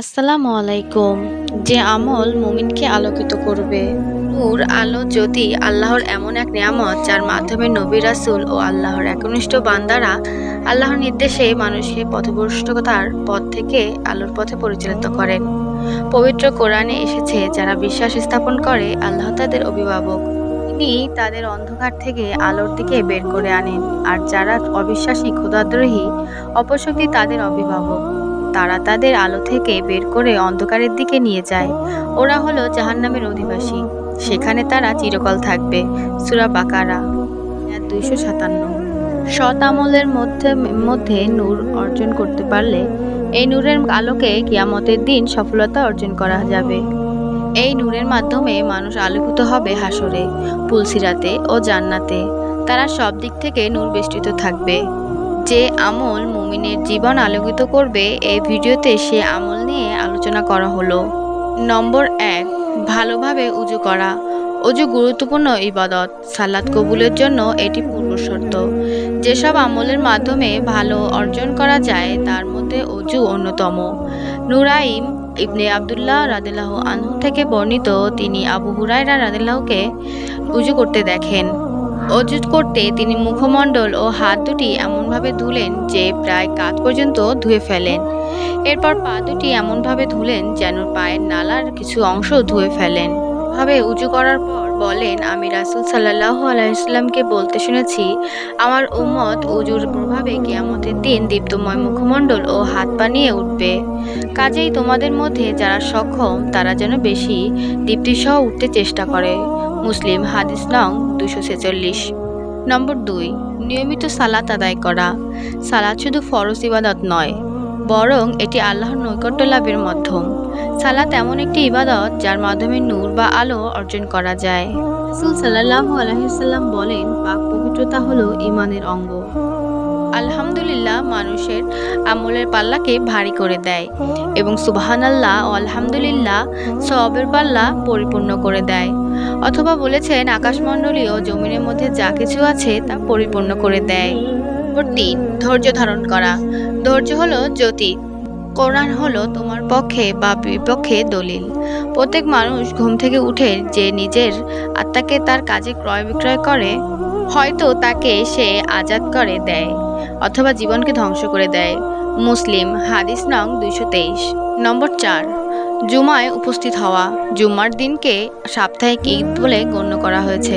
আসসালামু আলাইকুম। যে আমল মুমিনকে আলোকিত করবে। নূর আলো জ্যোতি আল্লাহর এমন এক নিয়ামত, যার মাধ্যমে নবী রাসুল ও আল্লাহর একনিষ্ঠ বান্দারা আল্লাহর নির্দেশে মানুষকে পথভ্রষ্টতার পথ থেকে আলোর পথে পরিচালিত করেন। পবিত্র কোরআনে এসেছে, যারা বিশ্বাস স্থাপন করে, আল্লাহ তাদের অভিভাবক। তিনি তাদের অন্ধকার থেকে আলোর দিকে বের করে আনেন, আর যারা অবিশ্বাসী, ক্ষুধাদ্রোহী, অপশক্তি তাদের অভিভাবক। তারা তাদের আলো থেকে বের করে অন্ধকারের দিকে নিয়ে যায়। ওরা হলো জাহান্নামের অধিবাসী। সেখানে তারা চিরকাল থাকবে। সুরা বাকারা দুইশো সাতান্ন। সৎ আমলের মধ্যে মধ্যে নূর অর্জন করতে পারলে এই নূরের আলোকে কিয়ামতের দিন সফলতা অর্জন করা যাবে। এই নূরের মাধ্যমে মানুষ আলোকিত হবে হাসরে পুলসিরাতে ও জান্নাতে। তারা সব দিক থেকে নূর বেষ্টিত থাকবে। যে আমল মুমিনের জীবন আলোকিত করবে এই ভিডিওতে সে আমল নিয়ে আলোচনা করা হলো। নম্বর এক, ভালোভাবে উজু করা। অজু গুরুত্বপূর্ণ ইবাদত। সালাদ কবুলের জন্য এটি পূর্বশর্ত যেসব আমলের মাধ্যমে ভালো অর্জন করা যায়, তার মধ্যে অজু অন্যতম। নুরাইম ইবনে আবদুল্লাহ রাদিল্লাহ আনহু থেকে বর্ণিত, তিনি আবু হুরাইরা রাদিল্লাহকে উজু করতে দেখেন। অজুত করতে তিনি মুখমণ্ডল ও হাত দুটি এমনভাবে ধুলেন যে প্রায় কাঁধ পর্যন্ত ধুয়ে ফেলেন। এরপর পা দুটি এমনভাবে ধুলেন যেন পায়ের নালার কিছু অংশ ধুয়ে ফেলেন। ভাবে উজু করার পর বলেন, আমি রাসুল সাল্লাহ আলাইসলামকে বলতে শুনেছি, আমার উম্মত উজুর প্রভাবে কিয়ামতের দিন দীপ্তময় মুখমণ্ডল ও হাত পা নিয়ে উঠবে। কাজেই তোমাদের মধ্যে যারা সক্ষম, তারা যেন বেশি দীপ্তিসহ উঠতে চেষ্টা করে। মুসলিম হাদিস নং দুশো ছেচল্লিশ। নম্বর দুই, নিয়মিত সালাত আদায় করা। সালাত শুধু ফরজ ইবাদত নয়, বরং এটি আল্লাহর নৈকট্য লাভের মাধ্যম। সালাত এমন একটি ইবাদত যার মাধ্যমে নূর বা আলো অর্জন করা যায়। রসুল সাল্লাহ আলহিসাল্লাম বলেন, পাক পবিত্রতা হলো ইমানের অঙ্গ। আলহামদুলিল্লাহ মানুষের আমলের পাল্লাকে ভারী করে দেয় এবং সুবহানাল্লাহ ও আলহামদুলিল্লাহ সবের পাল্লা পরিপূর্ণ করে দেয়। অথবা বলেছেন আকাশমণ্ডলী ও জমিনের মধ্যে যা কিছু আছে তা পরিপূর্ণ করে দেয়। নম্বর তিন, ধৈর্য ধারণ করা। ধৈর্য হলো জ্যোতি। কোরআন হলো তোমার পক্ষে বা বিপক্ষে দলিল। প্রত্যেক মানুষ ঘুম থেকে উঠে যে নিজের আত্মাকে তার কাজে ক্রয় বিক্রয় করে হয়তো তাকে সে আজাদ করে দেয়, অথবা জীবনকে ধ্বংস করে দেয়। মুসলিম, হাদিস নং দুইশো তেইশ। নম্বর চার, জুমায় উপস্থিত হওয়া। জুম্মার দিনকে সাপ্তাহিক ঈদ বলে গণ্য করা হয়েছে।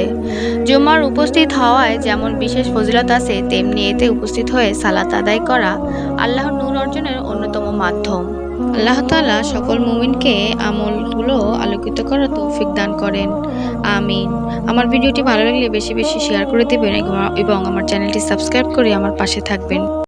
জুম্মার উপস্থিত হওয়ায় যেমন বিশেষ ফজিলত আছে, তেমনি এতে উপস্থিত হয়ে সালাত আদায় করা আল্লাহর নূর অর্জনের অন্যতম মাধ্যম। আল্লাহ তালা সকল মুমিনকে আমলগুলো আলোকিত করার তৌফিক দান করেন। আমিন। আমার ভিডিওটি ভালো লাগলে বেশি বেশি শেয়ার করে দেবেন এবং আমার চ্যানেলটি সাবস্ক্রাইব করে আমার পাশে থাকবেন।